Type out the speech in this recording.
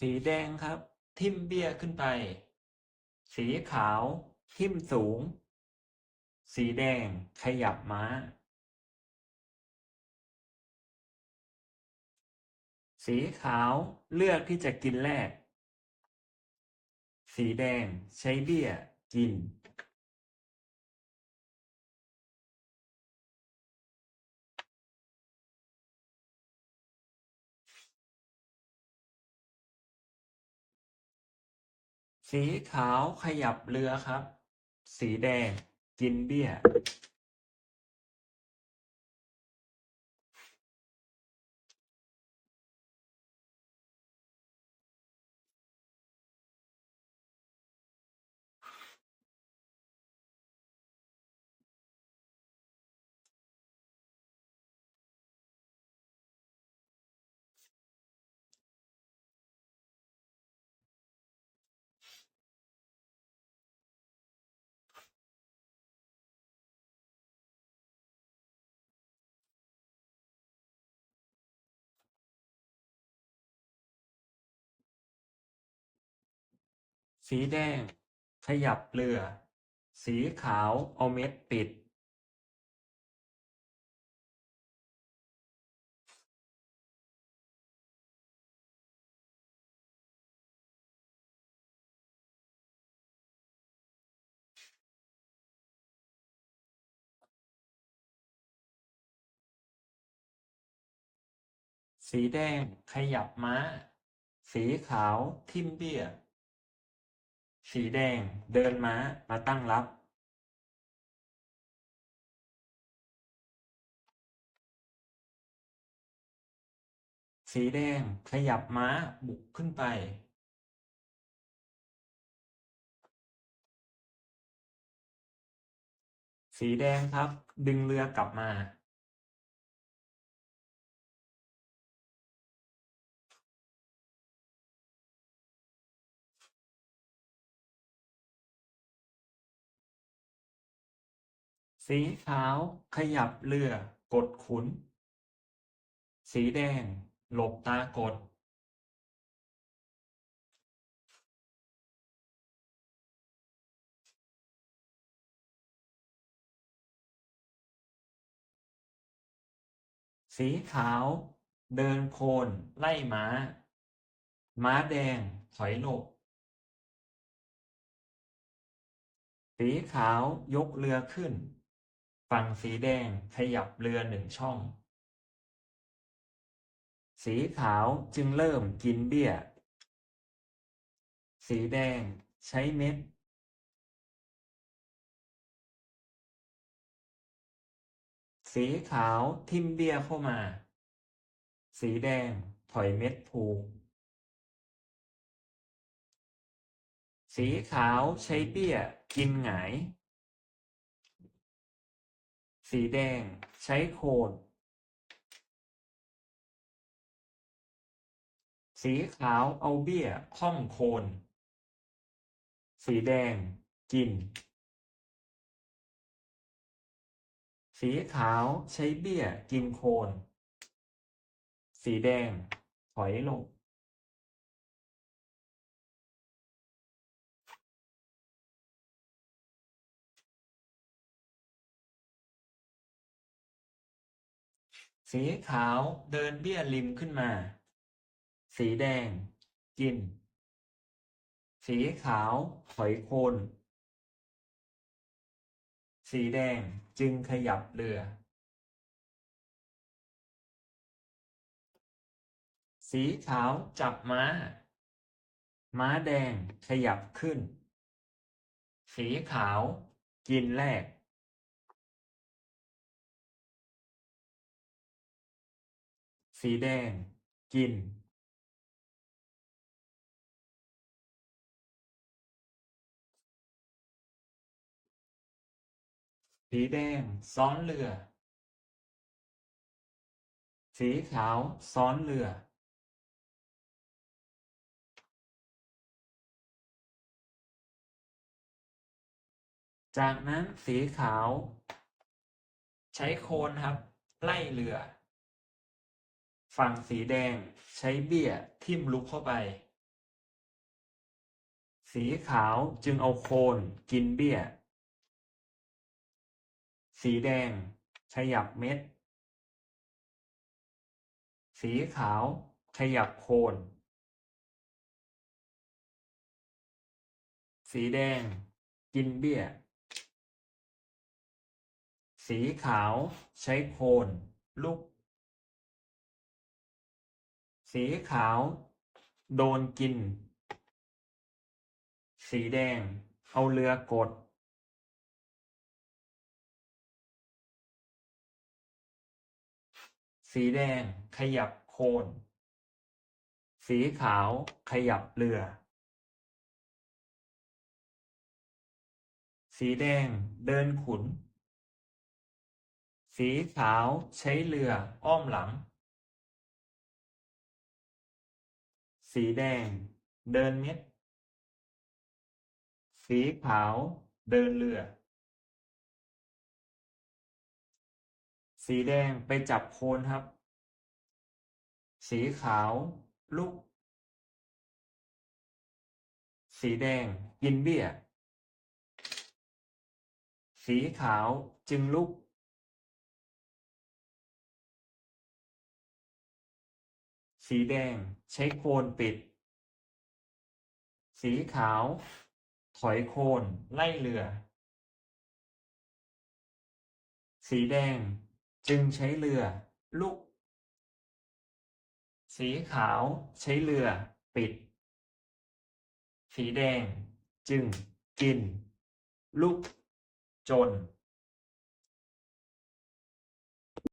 สีแดงครับ ทิ่มเบี้ยขึ้นไป สีขาว ทิ่มสูง สีแดงขยับม้า สีขาวเลือกที่จะกินแรก สีแดงใช้เบี้ยกิน สีขาวขยับเรือครับ สีแดงกินเบี้ย สีแดง ขยับเรือ สีขาวเอาเม็ดปิดสีแดงขยับม้า สีขาวทิ่มเบี้ย สีแดงเดินม้ามาตั้งรับสีแดงขยับม้าบุกขึ้นไป สีแดงครับ ดึงเรือกลับมา สีขาวขยับเรือกดขุน สีแดง หลบตากด สีขาว เดินโคนไล่ม้า ม้าแดงถอยหลบ สีขาวยกเรือขึ้น ฝั่งสีแดงขยับเรือหนึ่งช่อง สีขาวจึงเริ่มกินเบี้ย สีแดงใช้เม็ด สีขาวทิ่มเบี้ยเข้ามา สีแดงถอยเม็ดผูสีขาวใช้เบี้ยกินหงาย สีแดง ใช้โคนสีขาวเอาเบี้ยค่อมโคน สีแดง กิน สีขาวใช้เบี้ยกินโคน สีแดง ถอยลง สีขาวเดินเบี้ยริมขึ้นมา สีแดง กิน สีขาวถอยโคน สีแดงจึงขยับเรือ สีขาวจับม้า ม้าแดงขยับขึ้น สีขาวกินแรก สีแดงกินสีแดงซ้อนเรือ สีขาวซ้อนเรือ จากนั้นสีขาว ใช้โคนครับ ไล่เรือ ฝั่งสีแดงใช้เบี้ยทิ่มลุกเข้าไป สีขาวจึงเอาโคนกินเบี้ย สีแดงขยับเม็ด สีขาวขยับโคน สีแดงกินเบี้ย สีขาวใช้โคนลุก สีขาว โดนกิน สีแดง เอาเรือกด สีแดงขยับโคน สีขาวขยับเรือ สีแดงเดินขุน สีขาวใช้เรืออ้อมหลัง สีแดง เดินเม็ด สีขาว เดินเรือ สีแดงไปจับโคนครับ สีขาวลุก สีแดงกินเบี้ย สีขาวจึงลุก สีแดง ใช้โคนปิด สีขาว ถอยโคนไล่เรือ สีแดงจึงใช้เรือลุกสีขาวใช้เรือ ปิด สีแดงจึงกินลุกจน